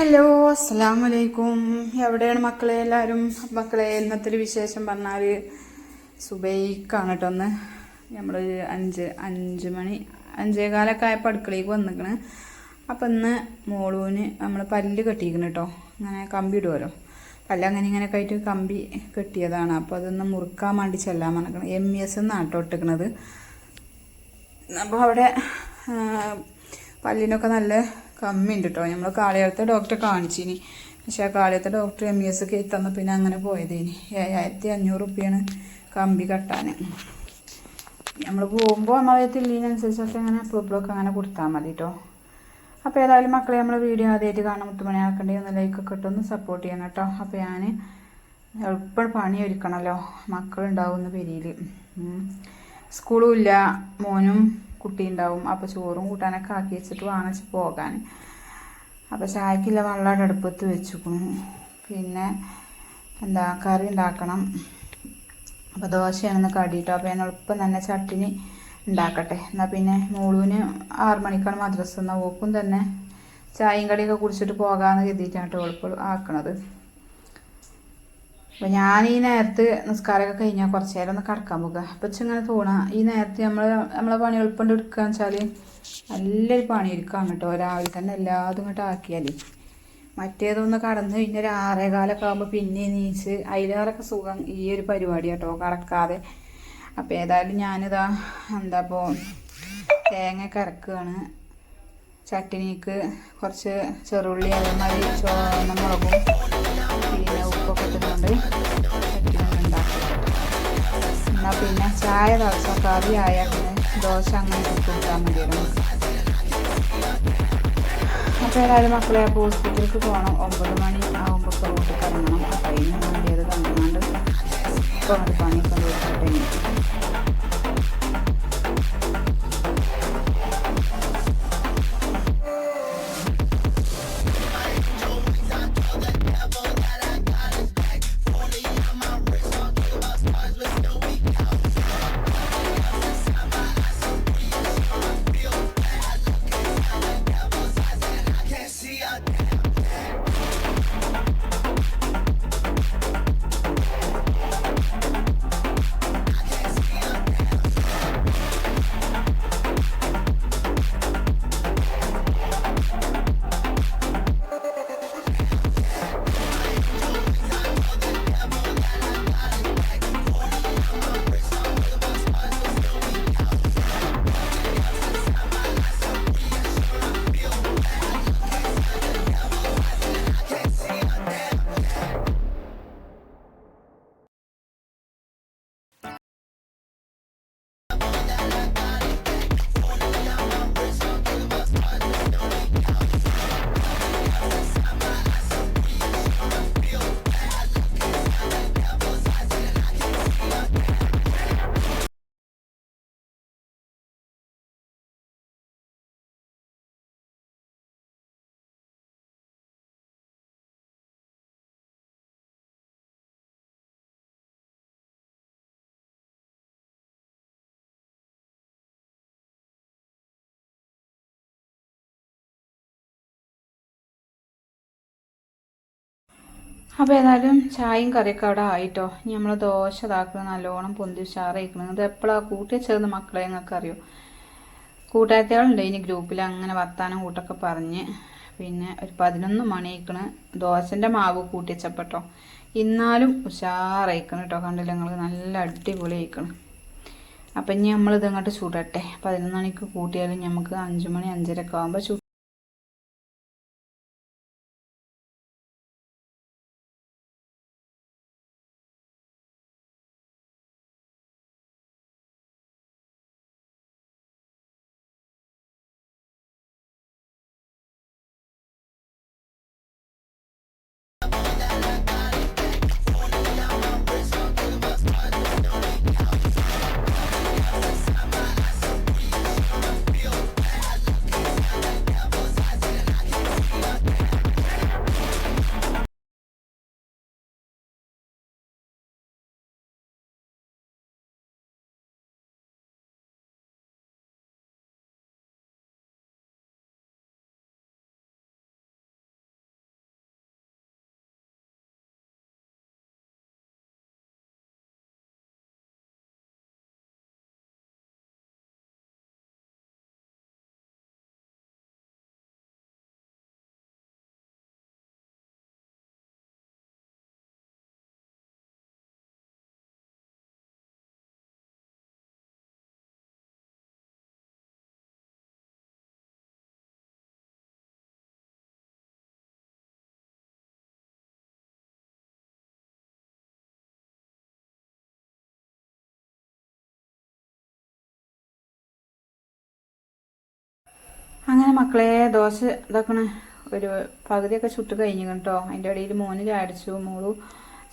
അസ്സാം വലൈക്കും എവിടെയാണ് മക്കളെ എല്ലാവരും? മക്കളെ ഇന്നത്തെ വിശേഷം പറഞ്ഞാൽ സുബൈക്കാണ് കേട്ടോ ഒന്ന് നമ്മൾ അഞ്ച് അഞ്ച് മണി അഞ്ചേകാലൊക്കെ ആയപ്പോൾ അടുക്കളയ്ക്ക് വന്നിക്കണ്. അപ്പം ഇന്ന് മോളൂന് നമ്മൾ പല്ല് കെട്ടിയിരിക്കണം കേട്ടോ. അങ്ങനെ കമ്പി ഇടുമല്ലോ പല്ല് അങ്ങനെ ഇങ്ങനെയൊക്കെ ആയിട്ട് കമ്പി കെട്ടിയതാണ്. അപ്പോൾ അതൊന്ന് മുറുക്കാൻ വേണ്ടി ചെല്ലാൻ പറഞ്ഞിരിക്കണം എം ഇ എസ് എന്നാണ് കേട്ടോ ഇട്ടിക്കണത്. അപ്പോൾ അവിടെ പല്ലിനൊക്കെ നല്ല കമ്മിയുണ്ട് കേട്ടോ നമ്മൾ കാളിയാളത്തെ ഡോക്ടറെ കാണിച്ചിനി. പക്ഷേ ആ കാളിയത്തെ ഡോക്ടർ എം ഇ എസ് ഒക്കെ തന്ന. പിന്നെ അങ്ങനെ പോയതേനി. ഏഴായിരത്തി അഞ്ഞൂറ് റുപ്യാണ് കമ്പി കെട്ടാൻ നമ്മൾ പോകുമ്പോൾ നമ്മളെ തില്ലിനനുസരിച്ചൊക്കെ അങ്ങനെ എപ്പോഴൊക്കെ അങ്ങനെ കൊടുത്താൽ മതി കേട്ടോ അപ്പോൾ ഏതായാലും മക്കളെ നമ്മൾ വീഡിയോ ആദ്യമായിട്ട് കാണാൻ മുത്തുമണി ആക്കണ്ടേ ഒന്ന് ലൈക്കൊക്കെ ഇട്ടൊന്ന് സപ്പോർട്ട് ചെയ്യണം കേട്ടോ. അപ്പോൾ ഞാൻ എളുപ്പം പണി ഒരുക്കണമല്ലോ മക്കളുണ്ടാവുന്ന പെരിയിൽ സ്കൂളും ഇല്ല. മോനും കുട്ടി ഉണ്ടാവും അപ്പോൾ ചോറും കൂട്ടാനൊക്കെ ആക്കി വെച്ചിട്ട് വാങ്ങിച്ച് പോകാൻ. അപ്പോൾ ചായക്കില്ല വെള്ളം അടുപ്പത്ത് വെച്ചിക്കണു പിന്നെ എന്താ കറി ഉണ്ടാക്കണം. അപ്പോൾ ദോശയാണെന്ന് കടിയിട്ടോ. അപ്പോൾ ഞാൻ എളുപ്പം തന്നെ ചട്ടിനി ഉണ്ടാക്കട്ടെ. എന്നാൽ പിന്നെ മോളൂന് ആറ് മണിക്കാണ് മദ്രസ. എന്നാൽ ഓക്കും തന്നെ ചായയും കടിയൊക്കെ കുടിച്ചിട്ട് പോകാമെന്ന് കരുതിയിട്ടാണ് കേട്ടോ എളുപ്പം ആക്കണത്. അപ്പോൾ ഞാൻ ഈ നേരത്ത് നിസ്കാരമൊക്കെ കഴിഞ്ഞാൽ കുറച്ച് നേരം ഒന്ന് കടക്കാൻ പോകുക അപ്പോൾ ഇങ്ങനെ തോന്നുക ഈ നേരത്തെ നമ്മൾ നമ്മളെ പണി എളുപ്പം എടുക്കുക വെച്ചാൽ നല്ലൊരു പണി എടുക്കാം കേട്ടോ. രാവിലെ തന്നെ എല്ലാതും ഇങ്ങോട്ട് ആക്കിയാൽ മറ്റേതൊന്ന് കടന്ന് കഴിഞ്ഞ ഒരു ആറേകാലൊക്കെ ആകുമ്പോൾ പിന്നെ നീച്ച് അതിലേറൊക്കെ സുഖം ഈ ഒരു പരിപാടി കേട്ടോ കടക്കാതെ. അപ്പോൾ ഏതായാലും ഞാനിതാ എന്താ ഇപ്പോൾ തേങ്ങ കറക്കുകയാണ് ചട്ടിനിക്ക് കുറച്ച് ചെറുള്ളി അതേമാതിരി ചുവന്ന മുളകും ഉണ്ടാക്കും എന്നാൽ പിന്നെ ചായ തിളച്ച കറി ആയാൽ പിന്നെ ദോശ അങ്ങനെ കൊടുക്കാൻ മതിയല്ലോ അപ്പോൾ ഏതായാലും മക്കളെ അപ്പോൾ ഹോസ്പിറ്റലിലേക്ക് പോകണം ഒമ്പത് മണി ആകുമ്പോൾ റോട്ടിൽ ഇറങ്ങണം അപ്പോൾ അതിന് വേണ്ടിയത് കണ്ടുകൊണ്ട് ഇപ്പോൾ അങ്ങോട്ട് പണിയൊക്കെ തീർക്കട്ടെ അപ്പോൾ ഏതായാലും ചായയും കറിയൊക്കെ അവിടെ ആയിട്ടോ. ഇനി നമ്മൾ ദോശ ഇതാക്കുന്നത് നല്ലോണം പൊന്തി ഉഷാറായിരിക്കണം ഇത് എപ്പോഴാണ് കൂട്ടി ചേർന്ന് മക്കളെ ഞങ്ങൾക്ക് അറിയോ? കൂട്ടായത്തികളുണ്ട് ഇനി ഗ്രൂപ്പിൽ അങ്ങനെ വർത്താനം കൂട്ടൊക്കെ പറഞ്ഞ്. പിന്നെ ഒരു പതിനൊന്ന് മണിയിക്കണ് ദോശന്റെ മാവ് കൂട്ടിച്ചപ്പെട്ടോ ഇന്നാലും ഉഷാറയിക്കണം കേട്ടോ കണ്ടില്ല ഞങ്ങൾ നല്ല അടിപൊളി ആയിക്കണം. അപ്പം ഇനി നമ്മളിത് അങ്ങോട്ട് ചൂടട്ടെ. പതിനൊന്ന് മണിക്ക് കൂട്ടിയാലും നമുക്ക് അഞ്ച് മണി അഞ്ചരക്കെ ആകുമ്പോൾ അങ്ങനെ മക്കളെ ദോശ ഇതാക്കണ. ഒരു പകുതിയൊക്കെ ചുട്ട് കഴിഞ്ഞു കേട്ടോ അതിന്റെ ഇടയിൽ മോന് ചായ അടിച്ചു മോളു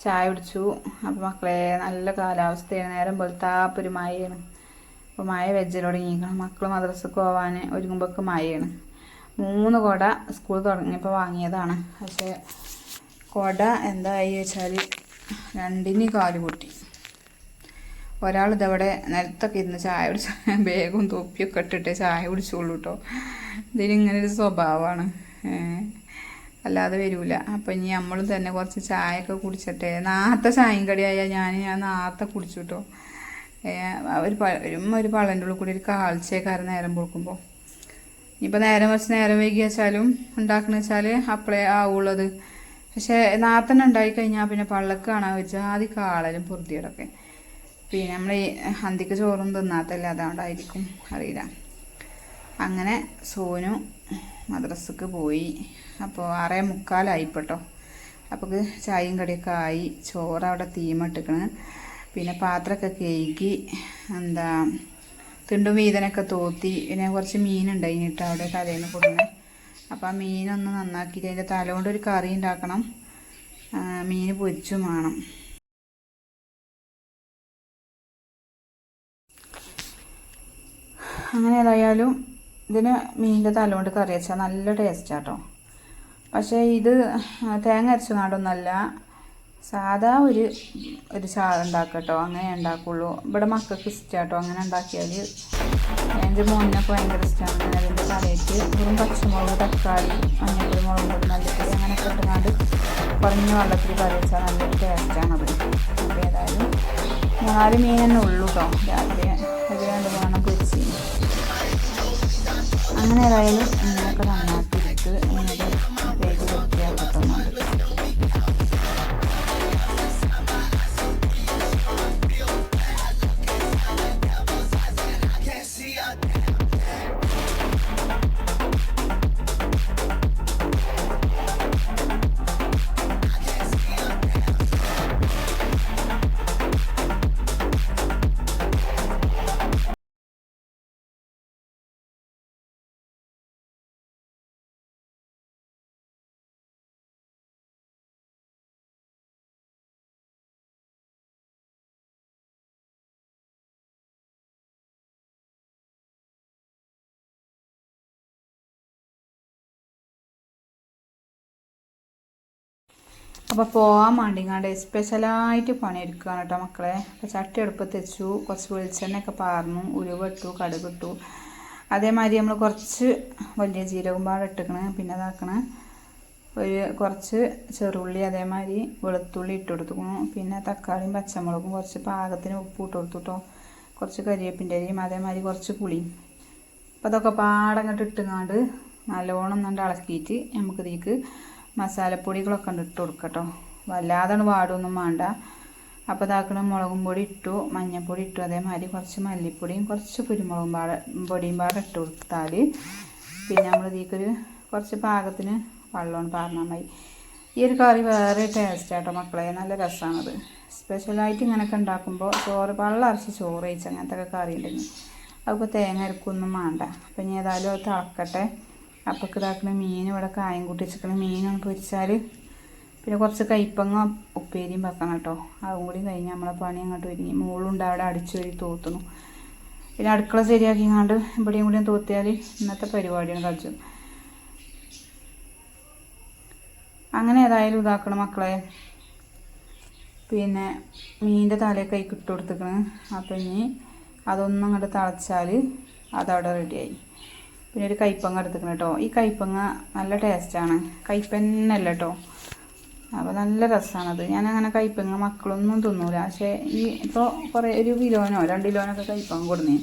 ചായ കുടിച്ചു. അപ്പോൾ മക്കളെ നല്ല കാലാവസ്ഥയാണ്. നേരം വെളുത്താപ്പൊരു മഴയാണ്. അപ്പോൾ മഴ വെജ്ജൽ തുടങ്ങിയിരിക്കണം. മക്കൾ മദ്രസക്ക് പോകാൻ ഒരുങ്ങുമ്പോഴൊക്കെ മഴയാണ്. മൂന്ന് കുട സ്കൂൾ തുടങ്ങിയപ്പോൾ വാങ്ങിയതാണ്. പക്ഷേ കുട എന്തായി വെച്ചാൽ രണ്ടിന് കാൽ പൊട്ടി. ഒരാൾ ഇതവിടെ നിലത്തൊക്കെ ഇരുന്ന് ചായ കുടിച്ച ബേഗും തൊപ്പിയൊക്കെ ഇട്ടിട്ട് ചായ കുടിച്ചോളൂ കേട്ടോ ഇതിനിങ്ങനെ ഒരു സ്വഭാവമാണ് അല്ലാതെ വരൂല. അപ്പം ഇനി നമ്മളും തന്നെ കുറച്ച് ചായയൊക്കെ കുടിച്ചിട്ടെ. നാത്ത ചായയും കടിയായ ഞാൻ ഞാൻ നാത്ത കുടിച്ചു കേട്ടോ ഒരു ഒരു പള്ളന്റെ ഉള്ളിൽ കൂടി ഒരു കാഴ്ചക്കാരൻ നേരം കൊടുക്കുമ്പോൾ ഇനിയിപ്പോൾ നേരം വെച്ച് നേരം വൈകി വെച്ചാലും ഉണ്ടാക്കണ വെച്ചാൽ അപ്പളേ ആവുള്ളത് പക്ഷേ നാത്തന്നെ ഉണ്ടായി കഴിഞ്ഞാൽ പിന്നെ പള്ളക്ക് കാണാൻ വെച്ചാൽ ആദ്യം കാളലും പൊറുതിയോടൊക്കെ. പിന്നെ നമ്മൾ ഈ അന്തിക്ക് ചോറും തിന്നാത്തല്ല അതുകൊണ്ടായിരിക്കും അറിയില്ല. അങ്ങനെ സോനു മദ്രസക്ക് പോയി. അപ്പോൾ ആറേ മുക്കാലായിപ്പോട്ടോ. അപ്പോൾ ചായയും കടിയൊക്കെ ആയി. ചോറ് അവിടെ തീമിട്ടിക്കണ്. പിന്നെ പാത്രമൊക്കെ കേക്കി എന്താ തിണ്ടും വീതനൊക്കെ തോത്തി. പിന്നെ കുറച്ച് മീനുണ്ടായിന് കേട്ടോ അവിടെ തലേന്ന് കൊടുന്ന്. അപ്പോൾ ആ മീനൊന്ന് നന്നാക്കിയിട്ട് അതിന്റെ തല കൊണ്ട് ഒരു കറി ഉണ്ടാക്കണം. മീൻ പൊരിച്ചും വേണം. അങ്ങനെ ഏതായാലും ഇതിന് മീനിന്റെ കൊണ്ട് കറി വെച്ചാൽ നല്ല ടേസ്റ്റാട്ടോ. പക്ഷേ ഇത് തേങ്ങ അരച്ചങ്ങാണ്ടൊന്നല്ല സാധാ ഒരു ഒരു ചാറ് ഉണ്ടാക്കട്ടോ അങ്ങനെ ഉണ്ടാക്കുള്ളൂ. ഇവിടെ മക്കൾക്ക് ഇഷ്ടമാട്ടോ അങ്ങനെ ഉണ്ടാക്കിയാൽ എന്റെ മോനൊക്കെ ഭയങ്കര ഇഷ്ടമാണ് അതിന്റെ തലയിട്ട് വെറും പച്ചമുളക് തക്കാളി മഞ്ഞപ്പൊടി മുളക് പൊടി മല്ലിപ്പൊടി അങ്ങനെയൊക്കെ ഇട്ടുകൊണ്ട് കുറഞ്ഞ വെള്ളത്തിൽ കറി വെച്ചാൽ നല്ലൊരു ടേസ്റ്റാണത്. അപ്പോൾ ഏതായാലും മൂന്നാൽ മീൻ തന്നെ ഉള്ളൂ കേട്ടോ อะไรลูกแล้ก็ทำนะ അപ്പോൾ പോകാൻ വേണ്ടിങ്ങാണ്ട് സ്പെഷ്യലായിട്ട് പണിയെടുക്കുകയാണ് കേട്ടോ മക്കളെ. അപ്പോൾ ചട്ടി അടുപ്പത്ത് വെച്ചു കുറച്ച് വെളിച്ചെണ്ണയൊക്കെ പാർന്നു ഉരുവിട്ടു കടുകിട്ടു അതേമാതിരി നമ്മൾ കുറച്ച് വലിയ ജീരകം പാട് ഇട്ടിക്കണ് പിന്നെ അതാക്കണ ഒരു കുറച്ച് ചെറുള്ളി അതേമാതിരി വെളുത്തുള്ളി ഇട്ട് കൊടുത്തുക്കണു പിന്നെ തക്കാളിയും പച്ചമുളകും കുറച്ച് പാകത്തിന് ഉപ്പ് ഇട്ട് കൊടുത്തു കേട്ടോ കുറച്ച് കരിവേപ്പിന്റെ അരിയും അതേമാതിരി കുറച്ച് പുളിയും. അപ്പോൾ അതൊക്കെ പാടങ്ങോട്ട് ഇട്ടുങ്ങാണ്ട് നല്ലോണം ഒന്നുകൊണ്ട് ഇളക്കിയിട്ട് നമുക്ക് ഇതിലേക്ക് മസാലപ്പൊടികളൊക്കെ ഇട്ട് കേട്ടോ വല്ലാതെ വാടൊന്നും വേണ്ട. അപ്പോൾ ഇതാക്കണം മുളകും പൊടി ഇട്ടു മഞ്ഞൾപ്പൊടി ഇട്ടു അതേമാതിരി കുറച്ച് മല്ലിപ്പൊടിയും കുറച്ച് കുരുമുളകും പാട പൊടിയും പാടെ ഇട്ട് കൊടുത്താൽ പിന്നെ നമ്മൾ ഇതിലേക്കൊരു കുറച്ച് പാകത്തിന് വെള്ളമാണ് പാർന്നാൽ മതി. ഈ ഒരു കറി വേറെ ടേസ്റ്റ് ആട്ടോ മക്കളെ നല്ല രസമാണത് സ്പെഷ്യലായിട്ട് ഇങ്ങനെയൊക്കെ ഉണ്ടാക്കുമ്പോൾ ചോറ് വെള്ളം അരച്ച് ചോറ് കഴിച്ച് അങ്ങനത്തെ ഒക്കെ കറി ഉണ്ടെങ്കിൽ അപ്പോൾ തേങ്ങ അരക്കൊന്നും വേണ്ട. അപ്പം ഇനി ഏതായാലും അത് തിളക്കട്ടെ. അപ്പൊക്ക് ഇതാക്കണ മീൻ ഇവിടെ കായം കൂട്ടി വെച്ചിക്കണ മീനൊന്ന് പൊരിച്ചാൽ പിന്നെ കുറച്ച് കയ്പ്പങ്ങ ഉപ്പേരിയും വെക്കണം കേട്ടോ. അതും കൂടി കഴിഞ്ഞ് നമ്മളെ പണി അങ്ങോട്ട് ഒരുങ്ങി. മുകളുണ്ട് അവിടെ അടിച്ചു വരി തോത്തുന്നു. പിന്നെ അടുക്കള ശരിയാക്കിങ്ങാണ്ട് ഇവിടെയും കൂടിയും തോത്തിയാൽ ഇന്നത്തെ പരിപാടിയാണ് കളിച്ചു അങ്ങനെ ഏതായാലും ഇതാക്കണം മക്കളെ. പിന്നെ മീനിന്റെ തലയൊക്കെ കൈ ഇട്ട് അപ്പം ഇനി അതൊന്നും അങ്ങോട്ട് തിളച്ചാൽ അതവിടെ റെഡിയായി പിന്നെ ഒരു കയ്പങ്ങ എടുത്തിക്കണം കേട്ടോ ഈ കയ്പങ്ങ നല്ല ടേസ്റ്റാണ് കയ്പന്നല്ല കേട്ടോ അപ്പോൾ നല്ല രസമാണത് ഞാൻ അങ്ങനെ കയ്പങ്ങ മക്കളൊന്നും തിന്നൂല. പക്ഷേ ഈ ഇപ്പോൾ കുറേ ഒരു കിലോനോ രണ്ട് കിലോനോ ഒക്കെ കയ്പങ്ങ കൊടുന്നേ.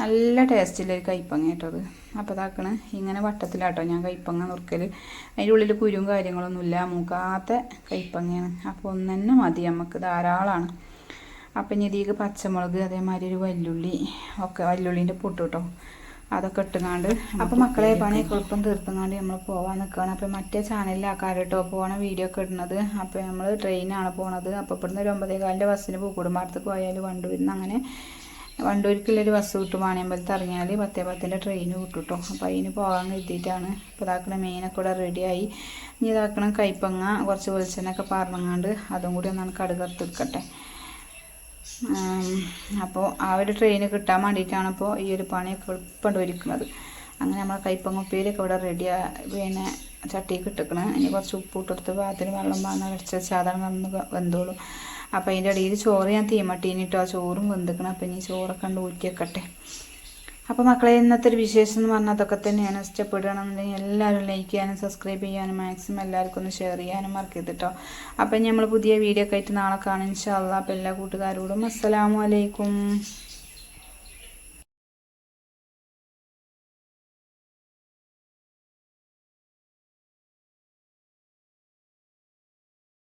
നല്ല ടേസ്റ്റില്ല ഒരു കയ്പങ്ങ കേട്ടോ അത്. അപ്പോൾ ഇതാക്കണ്. ഇങ്ങനെ വട്ടത്തിലാട്ടോ ഞാൻ കയ്പങ്ങ നുറുക്കൽ അതിന്റെ ഉള്ളിൽ കുരും കാര്യങ്ങളൊന്നുമില്ല മൂക്കാത്ത കയ്പങ്ങയാണ് അപ്പോൾ ഒന്ന് തന്നെ മതി നമുക്ക് ധാരാളമാണ് അപ്പം ഇനി ഇതിലേക്ക് പച്ചമുളക് അതേമാതിരി ഒരു വല്ലുള്ളി ഒക്കെ വല്ലുള്ളീന്റെ പൊട്ട് കേട്ടോ അതൊക്കെ ഇട്ടുങ്ങാണ്ട് അപ്പം മക്കളെ പണി എളുപ്പം തീർത്തുങ്ങാണ്ട് നമ്മൾ പോവാൻ നിൽക്കുകയാണ് അപ്പം മറ്റേ ചാനലിലാക്കാറ് കേട്ടോ പോണ വീഡിയോ ഒക്കെ ഇടുന്നത്. അപ്പോൾ നമ്മൾ ട്രെയിനാണ് പോണത്. അപ്പോൾ ഇവിടുന്ന് ഒരു ഒമ്പതേ കാലിന്റെ ബസ്സിന് പൂക്കുടുംബാടത്തേക്ക് പോയാൽ വണ്ടൂരിന്ന് അങ്ങനെ വണ്ടൂരിക്കുള്ളൊരു ബസ് കിട്ടും വാണിയമ്പലത്ത് ഇറങ്ങിയാൽ പത്തേ പത്തിന്റെ ട്രെയിൻ കിട്ടും കേട്ടോ അപ്പോൾ അതിന് പോകാൻ കരുതിയിട്ടാണ്. ഇപ്പോൾ ഇതാക്കണ മീനൊക്കെ കൂടെ റെഡിയായി ഇനി ഇതാക്കണം കൈപ്പങ്ങ കുറച്ച് വെളിച്ചെണ്ണൊക്കെ പറഞ്ഞങ്ങാണ്ട് അതും കൂടി ഒന്നാണ് കടുകർത്തെടുക്കട്ടെ അപ്പോൾ ആ ഒരു ട്രെയിന് കിട്ടാൻ വേണ്ടിയിട്ടാണ് ഇപ്പോൾ ഈ ഒരു പണിയൊക്കെ എളുപ്പം ഒരുക്കുന്നത് അങ്ങനെ നമ്മൾ കൈപ്പങ്ങ ഉപ്പേരിയൊക്കെ ഇവിടെ റെഡിയാ പിന്നെ ചട്ടിക്ക് ഇട്ടിക്കണം ഇനി കുറച്ച് ഉപ്പ് ഇട്ടെടുത്ത് പാകത്തിന് വെള്ളം പാർന്ന് അടച്ച് സാധാരണ വന്ന് വെന്തോളും. അപ്പോൾ അതിന്റെ ഇടയിൽ ചോറ് ഞാൻ തീമട്ടീനിട്ടോ ചോറും വെന്തിക്കണം. അപ്പോൾ ഇനി ചോറൊക്കെ ഊറ്റി വെക്കട്ടെ അപ്പോൾ മക്കളെ ഇന്നത്തെ ഒരു വിശേഷം എന്ന് പറഞ്ഞാൽ അതൊക്കെ തന്നെയാണ്. ഇഷ്ടപ്പെടുകയാണെന്നുണ്ടെങ്കിൽ എല്ലാവരും ലൈക്ക് ചെയ്യാനും സബ്സ്ക്രൈബ് ചെയ്യാനും മാക്സിമം എല്ലാവർക്കും ഒന്ന് ഷെയർ ചെയ്യാനും മറക്കരുത് കേട്ടോ അപ്പം നമ്മൾ പുതിയ വീഡിയോ ഒക്കെ ആയിട്ട് നാളെ കാണാം. ഇൻഷാല്ല അപ്പോൾ എല്ലാ കൂട്ടുകാരോടും അസ്സലാമു അലൈക്കും.